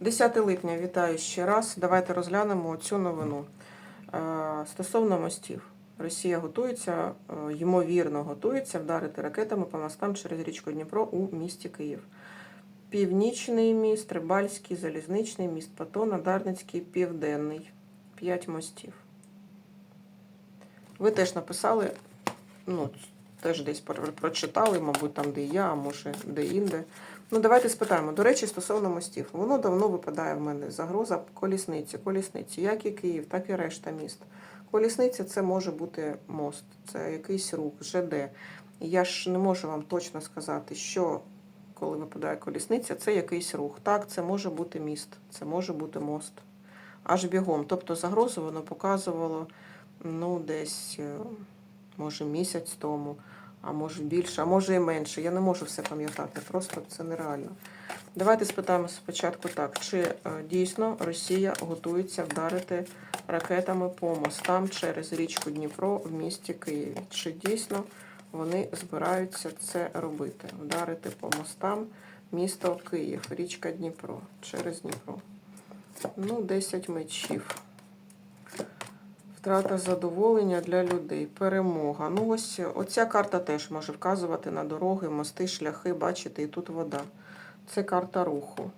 10 липня вітаю ще раз. Давайте розглянемо цю новину. Е, Стосовно мостів. Росія готується, е, ймовірно, готується вдарити ракетами по мостам через річку Дніпро у місті Київ. Північний міст, Рибальський, Залізничний, міст Патона, Дарницький, Південний. П'ять мостів. Ви теж написали, ну, теж десь прочитали, мабуть, там, де я, а може, де інде. Ну, давайте спитаємо. До речі, стосовно мостів. Воно давно випадає в мене. Загроза колісниці. Колісниці, як і Київ, так і решта міст. Колісниця це може бути мост, це якийсь рух, ЖД. Я ж не можу вам точно сказати, що коли випадає колісниця, це якийсь рух. Так, це може бути міст, це може бути мост. Аж бігом. Тобто загрозу воно показувало ну, десь, е, може, місяць тому, а може більше, а може і менше. Я не можу все пам'ятати, просто це нереально. Давайте спитаємо спочатку так, чи е, дійсно Росія готується вдарити ракетами по мостам через річку Дніпро в місті Києві. Чи дійсно вони збираються це робити? Вдарити по мостам місто Київ, річка Дніпро, через Дніпро. Ну, 10 мечів. Втрата задоволення для людей. Перемога. Ну, ось оця карта теж може вказувати на дороги, мости, шляхи. Бачите, і тут вода. Це карта руху.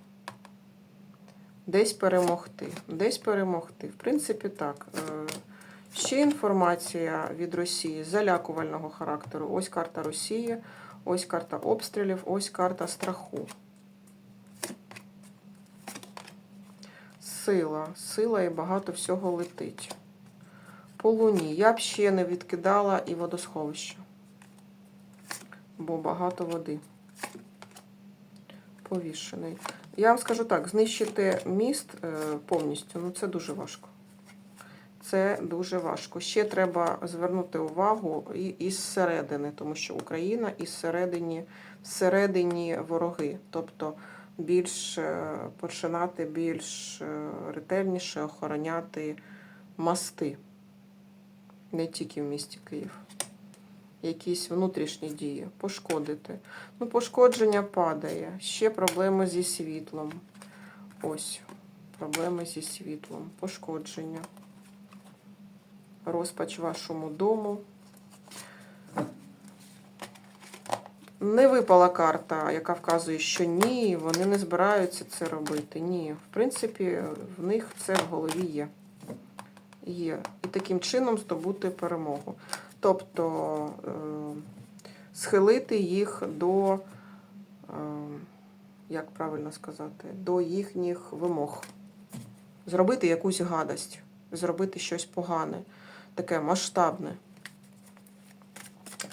Десь перемогти. Десь перемогти. В принципі, так. Е, Ще інформація від Росії залякувального характеру. Ось карта Росії, ось карта обстрілів, ось карта страху. Сила. Сила і багато всього летить. По луні. Я б ще не відкидала і водосховище. Бо багато води. Повішений. Я вам скажу так, знищити міст е, повністю, ну це дуже важко. Це дуже важко. Ще треба звернути увагу і із середини, тому що Україна із середині, всередині вороги. Тобто більш е, починати більш е, ретельніше охороняти мости, не тільки в місті Київ. Якісь внутрішні дії, пошкодити. Ну, пошкодження падає. Ще проблеми зі світлом. Ось, проблеми зі світлом, пошкодження розпач вашому дому. Не випала карта, яка вказує, що ні, вони не збираються це робити. Ні. В принципі, в них це в голові є. Є. І таким чином здобути перемогу. Тобто е, схилити їх до, е, як правильно сказати, до їхніх вимог. Зробити якусь гадость, зробити щось погане таке масштабне.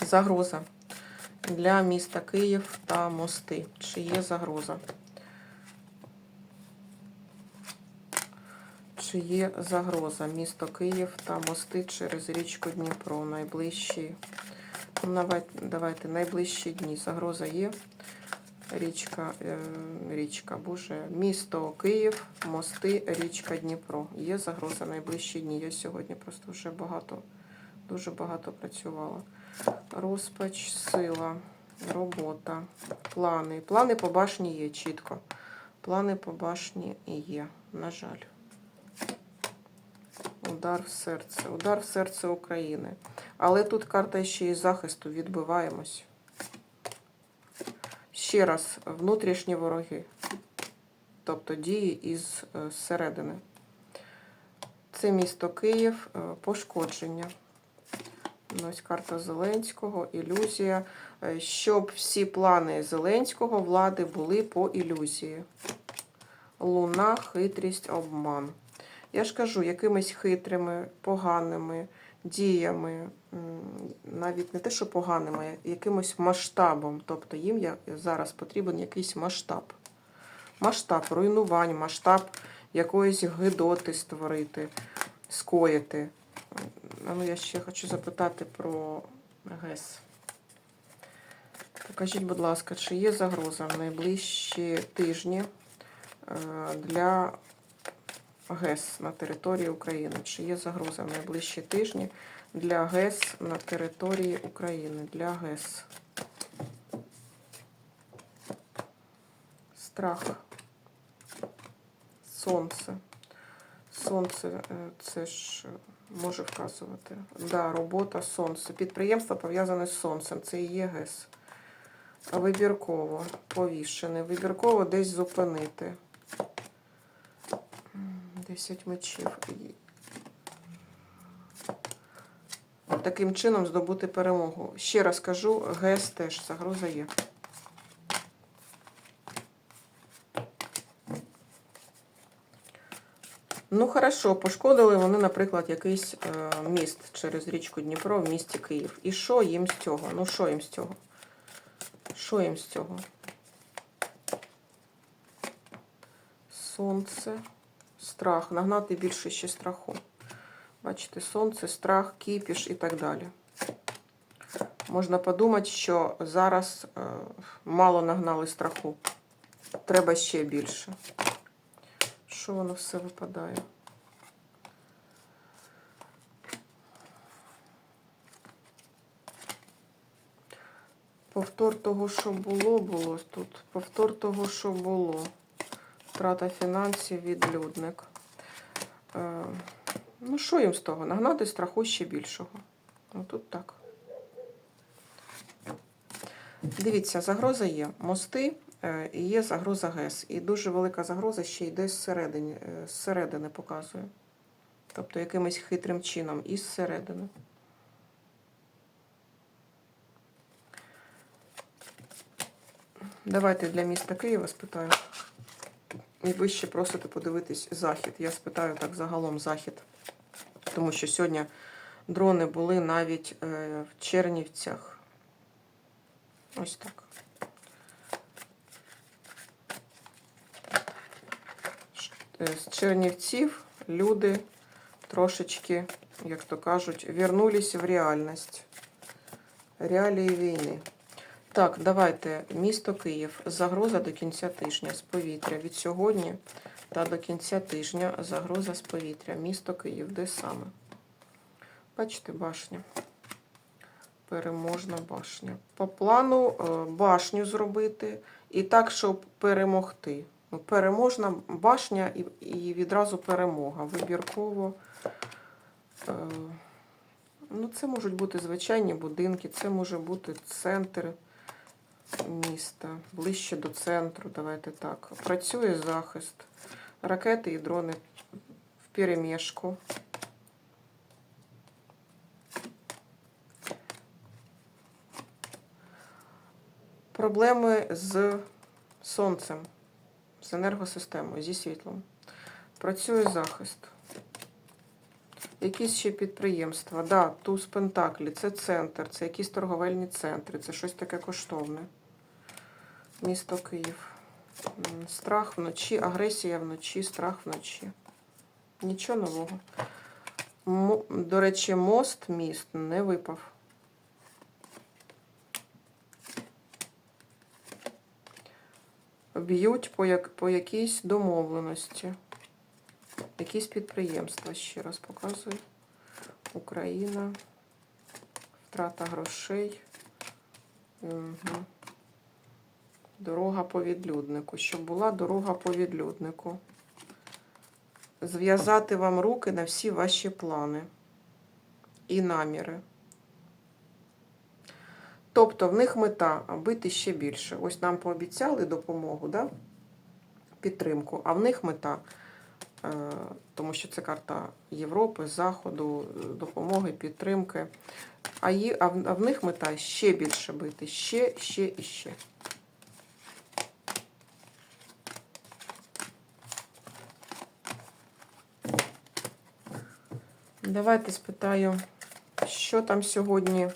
Загроза для міста Київ та мости. Чи є загроза? Чи є загроза місто Київ та мости через річку Дніпро найближчі? Ну, давайте, давайте найближчі дні. Загроза є. Річка, е, річка, боже, місто Київ, мости, річка Дніпро. Є загроза найближчі дні. Я сьогодні просто вже багато, дуже багато працювала. Розпач, сила, робота, плани. Плани по башні є чітко. Плани по башні є, на жаль. Удар в серце. Удар в серце України. Але тут карта ще й захисту. Відбиваємось. Ще раз, внутрішні вороги, тобто дії із е, середини. Це місто Київ, е, пошкодження. Ось карта Зеленського, ілюзія. Е, Щоб всі плани Зеленського влади були по ілюзії. Луна, хитрість, обман. Я ж кажу, якимись хитрими, поганими діями, навіть не те, що поганими, а якимось масштабом. Тобто їм зараз потрібен якийсь масштаб. Масштаб руйнувань, масштаб якоїсь гидоти створити, скоїти. Ну, я ще хочу запитати про ГЕС. Покажіть, будь ласка, чи є загроза в найближчі тижні е, для ГЕС на території України? Чи є загроза в найближчі тижні для ГЕС на території України? Для ГЕС. Страх. сонце. Сонце е, це ж е, може вказувати. Да, робота, сонце. Підприємство пов'язане з сонцем. Це і є ГЕС. Вибірково повішене. Вибірково десь зупинити. М, Десять мечів. Таким чином здобути перемогу. Ще раз кажу, ГЕС теж загроза є. Ну, хорошо, пошкодили вони, наприклад, якийсь е, міст через річку Дніпро в місті Київ. І що їм з цього? Ну, що їм з цього? Що їм з цього? Сонце, страх. Нагнати більше ще страху. Бачите, сонце, страх, кіпіш і так далі. Можна подумати, що зараз е, мало нагнали страху. Треба ще більше. Що воно все випадає? Повтор того, що було, було тут. Повтор того, що було. Втрата фінансів, відлюдник. Е, ну, що їм з того? Нагнати страху ще більшого. Ну, тут так. Дивіться, загроза є. Мости е, і є загроза ГЕС. І дуже велика загроза ще йде зсередини, е, зсередини показує. Тобто якимось хитрим чином і зсередини. Давайте для міста Києва спитаю. І ви ще просите подивитись захід. Я спитаю так загалом захід. Тому що сьогодні дрони були навіть е, в Чернівцях. Ось так. Е, З Чернівців люди трошечки, як то кажуть, вернулись в реальність. Реалії війни. Так, давайте. Місто Київ. Загроза до кінця тижня з повітря. Від сьогодні та до кінця тижня загроза з повітря. Місто Київ. Де саме? Бачите, башня. Переможна башня. По плану е, башню зробити і так, щоб перемогти. Ну, Переможна башня і, відразу перемога. Вибірково. Е, Ну, це можуть бути звичайні будинки, це може бути центр міста, ближче до центру, давайте так. Працює захист. Ракети і дрони в перемішку. Проблеми з сонцем, з енергосистемою, зі світлом. Працює захист. Якісь ще підприємства. Да, туз Пентаклі, це центр, це якісь торговельні центри, це щось таке коштовне. Місто Київ. Страх вночі, агресія вночі, страх вночі. Нічого нового. До речі, мост, міст не випав. Б'ють по, як, по якійсь домовленості. Якісь підприємства, ще раз показую. Україна. Втрата грошей. Угу. Дорога по відлюднику. Щоб була дорога по відлюднику. Зв'язати вам руки на всі ваші плани і наміри. Тобто в них мета бити ще більше. Ось нам пообіцяли допомогу, да? підтримку, а в них мета тому що це карта Європи, Заходу, е, допомоги, підтримки. А, є, а, в, а в них мета ще більше бити, ще, ще і ще. Давайте спитаю, що там сьогодні.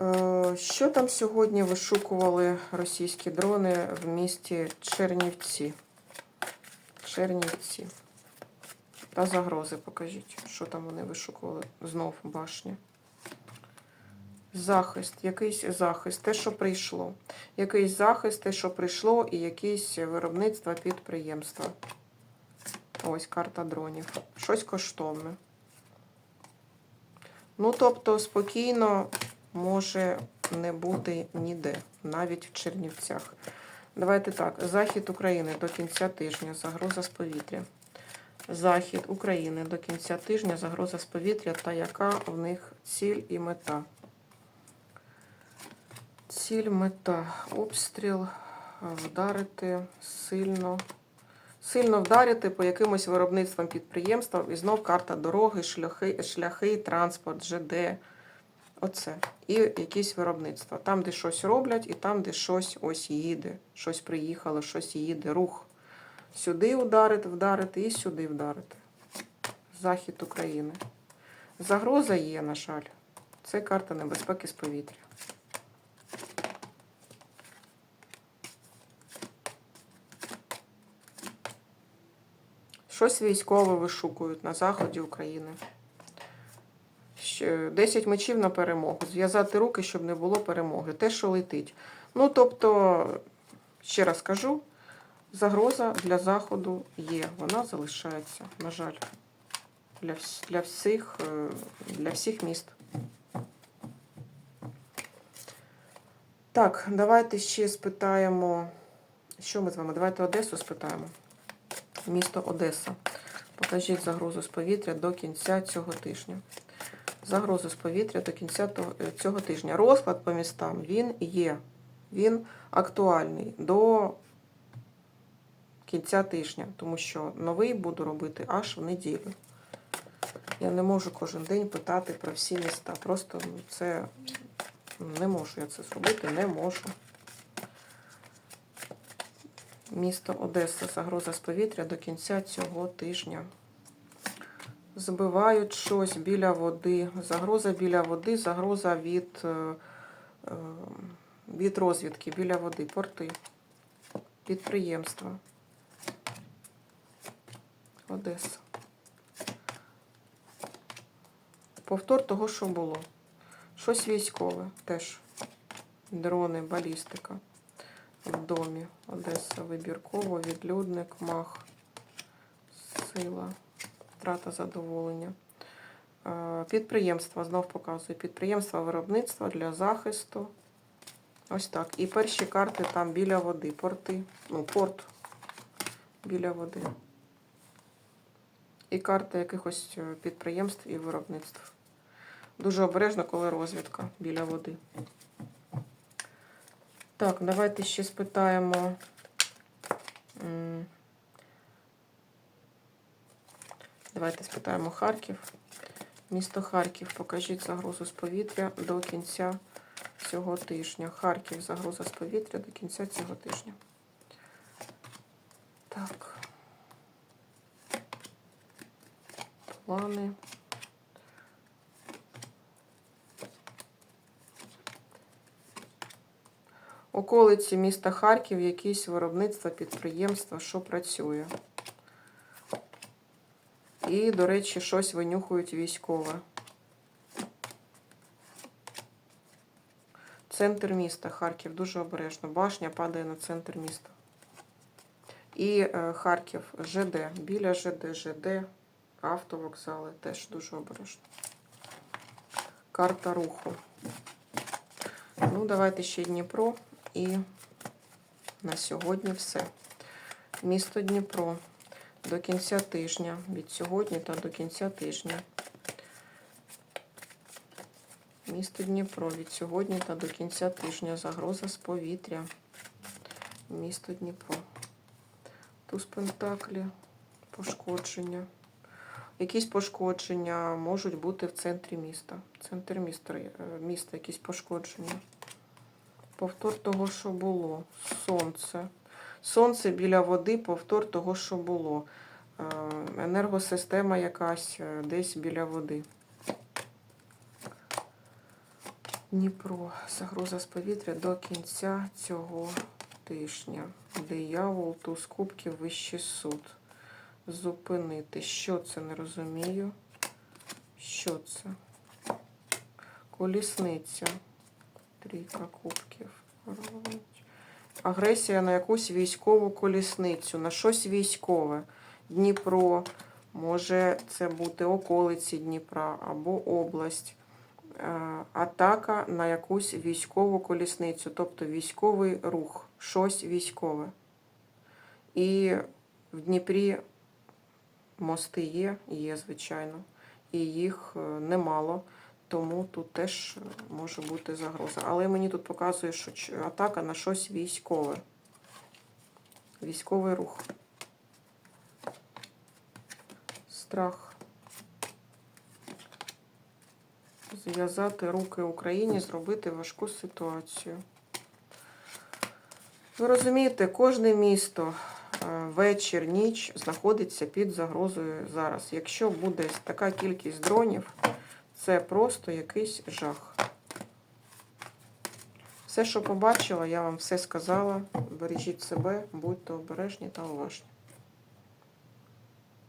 е, Що там сьогодні вишукували російські дрони в місті Чернівці? Чернівці. Та загрози покажіть, що там вони вишукували. Знов башня. Захист, якийсь захист, те, що прийшло. Якийсь захист, те, що прийшло, і якісь виробництва підприємства. Ось карта дронів. Щось коштовне. Ну, тобто, спокійно може не бути ніде, навіть в Чернівцях. Давайте так. Захід України до кінця тижня. Загроза з повітря. Захід України до кінця тижня. Загроза з повітря та яка в них ціль і мета. Ціль, мета. Обстріл. Вдарити сильно. Сильно вдарити по якимось виробництвам підприємствам. І знов карта дороги, шляхи, шляхи, транспорт, ЖД. Оце. І якісь виробництва. Там, де щось роблять, і там, де щось ось їде. Щось приїхало, щось їде. Рух. Сюди ударити, вдарити і сюди вдарити. Захід України. Загроза є, на жаль. Це карта небезпеки з повітря. Щось військове вишукують на заході України. Ще 10 мечів на перемогу. Зв'язати руки, щоб не було перемоги. Те, що летить. Ну, тобто, ще раз кажу, загроза для заходу є. Вона залишається, на жаль, для, для, всіх, е, для всіх міст. Так, давайте ще спитаємо. Що ми з вами? Давайте Одесу спитаємо. Місто Одеса. Покажіть загрозу з повітря до кінця цього тижня. Загрозу з повітря до кінця е, цього тижня. Розклад по містам він є. Він актуальний до кінця тижня, тому що новий буду робити аж в неділю. Я не можу кожен день питати про всі міста. Просто ну, це не можу я це зробити, не можу. Місто Одеса, загроза з повітря до кінця цього тижня. Збивають щось біля води. Загроза біля води, загроза від, е, е, від розвідки біля води, порти, підприємства. Одеса. Повтор того, що було. Щось військове теж. Дрони, балістика. В домі. Одеса вибірково, відлюдник, мах, сила, втрата задоволення. Е, Підприємства, знов показую. Підприємства виробництва для захисту. Ось так. І перші карти там біля води. Порти. Ну, порт біля води. І карта якихось е, підприємств і виробництв. Дуже обережно, коли розвідка біля води. Так, давайте ще спитаємо. м, Давайте спитаємо Харків. Місто Харків. Покажіть загрозу з повітря до кінця цього тижня. Харків, загроза з повітря до кінця цього тижня. Так. Плани. Околиці міста Харків, якісь виробництва, підприємства, що працює. І, до речі, щось винюхують військове. Центр міста Харків дуже обережно. Башня падає на центр міста. І е, Харків ЖД. Біля ЖД, ЖД, автовокзали теж дуже обережно. Карта руху. Ну, давайте ще Дніпро. І на сьогодні все. Місто Дніпро до кінця тижня. Від сьогодні та до кінця тижня. Місто Дніпро від сьогодні та до кінця тижня. Загроза з повітря. Місто Дніпро. Туз Пентаклі. Пошкодження. Якісь пошкодження можуть бути в центрі міста. Центр міста, е, міста якісь пошкодження. Повтор того, що було. Сонце. Сонце біля води, повтор того, що було. Е, Енергосистема якась е, десь біля води. Дніпро. Загроза з повітря до кінця цього тижня. Диявол, туз кубків, вищий суд. Зупинити. Що це не розумію? Що це? Колісниця. Трійка кубків. Агресія на якусь військову колісницю, на щось військове. Дніпро, може це бути околиці Дніпра або область. Е, Атака на якусь військову колісницю, тобто військовий рух. щось військове. І в Дніпрі мости є, є, звичайно, і їх е, немало, тому тут теж може бути загроза. Але мені тут показує, що атака на щось військове. Військовий рух. Страх. Зв'язати руки Україні, зробити важку ситуацію. Ви розумієте, кожне місто е, вечір, ніч знаходиться під загрозою зараз. Якщо буде така кількість дронів, це просто якийсь жах. Все, що побачила, я вам все сказала. Бережіть себе, будьте обережні та уважні.